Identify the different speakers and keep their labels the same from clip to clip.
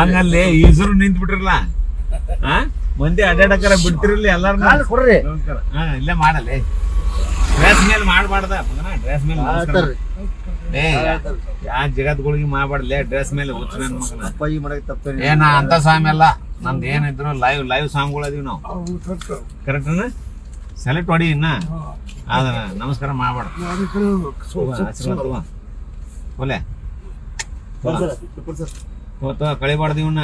Speaker 1: ಹಂಗಲ್ಲಿ ಈಸರು ನಿಂತ್ ಬಿಟ್ರಲ್ಲ ಆ? ಮಂದಿ ಅಡ್ಡಾಡಕರ ಬಿಡ್ತಿರಲಿ ಎಲ್ಲಾರು
Speaker 2: ಕೊಡ್ರಿ.
Speaker 1: ಹಾ ಇಲ್ಲೇ ಮಾಡಲ್ಲ ಡ್ರೆಸ್ ಮೇಲೆ ಮಾಡಬಾರ್ದ ಡ್ರೆಸ್ ಮೇಲೆ. ಏ ಯಾ ಜಗತ್ಗಳಿಗೆ ಮಾಡಬಾರ್ದಲೇ ಡ್ರೆಸ್ ಮೇಲೆ ಹುಚ್ಚ ನನ್ ಮಗನ.
Speaker 2: ಅಪ್ಪಾಜಿ ಮಾಡಕ್ ತಪ್ಪೇನಿ
Speaker 1: ಏನ ಅಂತ ಸ್ವಾಮಿ ಅಲ್ಲ. ನಮ್ದು ಏನಿದ್ರು ಲೈವ್ ಲೈವ್ ಸಾಂಗ್ಗಳು ಅದೀವಿ ನಾವು. ಕರೆಕ್ಟ್ ಸೆಲೆಕ್ಟ್ ಮಾಡಿ ಇನ್ನ? ಅದ ನಮಸ್ಕಾರ ಮಾಡಬಾರ್ದು. ಒಲೆ ಹೋತ ಕಳಿಬಾರ್ದು ಇವನ್ನ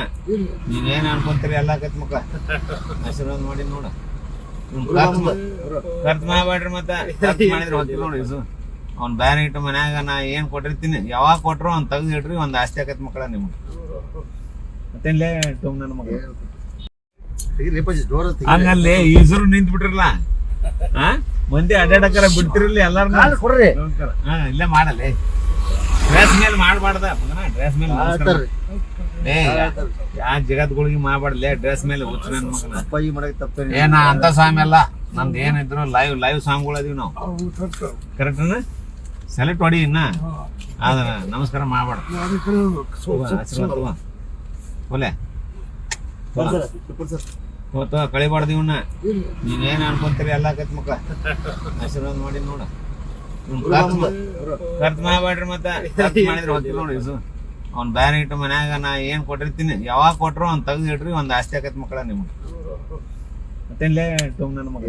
Speaker 1: ನೀವೇನ್ ಅನ್ಕೊಂತೀರಿ ಎಲ್ಲ ಕತ್ ಮಕ್ಕ ಆಶೀರ್ವಾದ ಮಾಡಿ ನೋಡ. ಖರ್ಚು ಮಾಡಬೇಡ್ರಿ ಮತ್ತ. ಖರ್ಚು ಮಾಡಿದ್ರೆ ಹೊತ್ತು ನೋಡಿ ಅವ್ನ್ ಬ್ಯಾನ್ ಇಟ್ಟು ಮನ್ಯಾಗ ನಾ ಏನ್ ಕೊಟ್ಟಿರ್ತೀನಿ? ಯಾವಾಗ ಕೊಟ್ರು ಅವ್ನ್ ತೆಗ್ದು ಇಡ್ರಿ ಒಂದ್ ಆಸ್ತಿ ಆಕತ್ ಮಕ್ಕಳ ನಿಮ್ಗೆ. ಮತ್ತೇನ್ಲೇ ಟೋಮ್ ನನ್ನ ಮಗ? ಹಂಗಲ್ಲಿ ಈಸರು ನಿಂತ್ ಬಿಟ್ರಲ್ಲ ಆ? ಮಂದಿ ಅಡ್ಡಾಡಕರ ಬಿಡ್ತಿರಲ್ಲ ಎಲ್ಲಾರು
Speaker 2: ಕೊಡ್ರಿ.
Speaker 1: ಹಾ ಇಲ್ಲೇ ಮಾಡಲ್ಲ. ಡ್ರೆಸ್ ಮೇಲೆ ಮಾಡಬಾರ್ದ. ಡ್ರೆಸ್ ಮೇಲೆ ಯಾ ಜಗತ್ಗಳಿಗೆ ಮಾಡಬಾರ್ದಲೇ? ಡ್ರೆಸ್ ಮೇಲೆ ಹುಚ್ಚ ನನ್ ಮಗನ.
Speaker 2: ಅಪ್ಪಾಜಿ ಮಾಡಕ್ ತಪ್ಪೇನಿ
Speaker 1: ಏನ ಅಂತ ಸಾಂಗ್ ಎಲ್ಲ. ನಮ್ದು ಏನಿದ್ರು ಲೈವ್ ಲೈವ್ ಸಾಂಗ್ಗಳು ಅದೀವಿ ನಾವು. ಕರೆಕ್ಟ್ ಸೆಲೆಕ್ಟ್ ಹೊಡಿ ಇನ್ನ? ಅದ ನಮಸ್ಕಾರ ಮಾಡಬೇಡ ಒಲೆ. ಕಳಿಬಾರ್ದು ಇವನ್ನ ನೀನೇನ್ ಅನ್ಕೊಂತೀರಿ ಎಲ್ಲ ಕತ್ ಮಕ್ಕಳ ಆಶೀರ್ವಾದ ಮಾಡಿ ನೋಡ. ಖರ್ಚು ಮಾಡಬೇಡ್ರಿ ಮತ್ತ. ಖರ್ಚು ಮಾಡಿದ್ರೆ ಹೊತ್ತಿಲ್ಲ ನೋಡಿ ಇಸು ಅವ್ನ್ ಬ್ಯಾನ್ ಇಟ್ಟು ಮನ್ಯಾಗ ನಾ ಏನ್ ಕೊಟ್ಟಿರ್ತೀನಿ ಯಾವಾಗ ಕೊಟ್ರು ಅವ್ನ್ ತೆಗ್ದು ಇಡ್ರಿ ಒಂದ್ ಆಸ್ತಿ ಆಕತ್ ಮಕ್ಕಳ ನಿಮ್ಗೆ. ಮತ್ತೇನ್ಲೇ ಟೋಮ್ ನನ್ನ ಮಗ.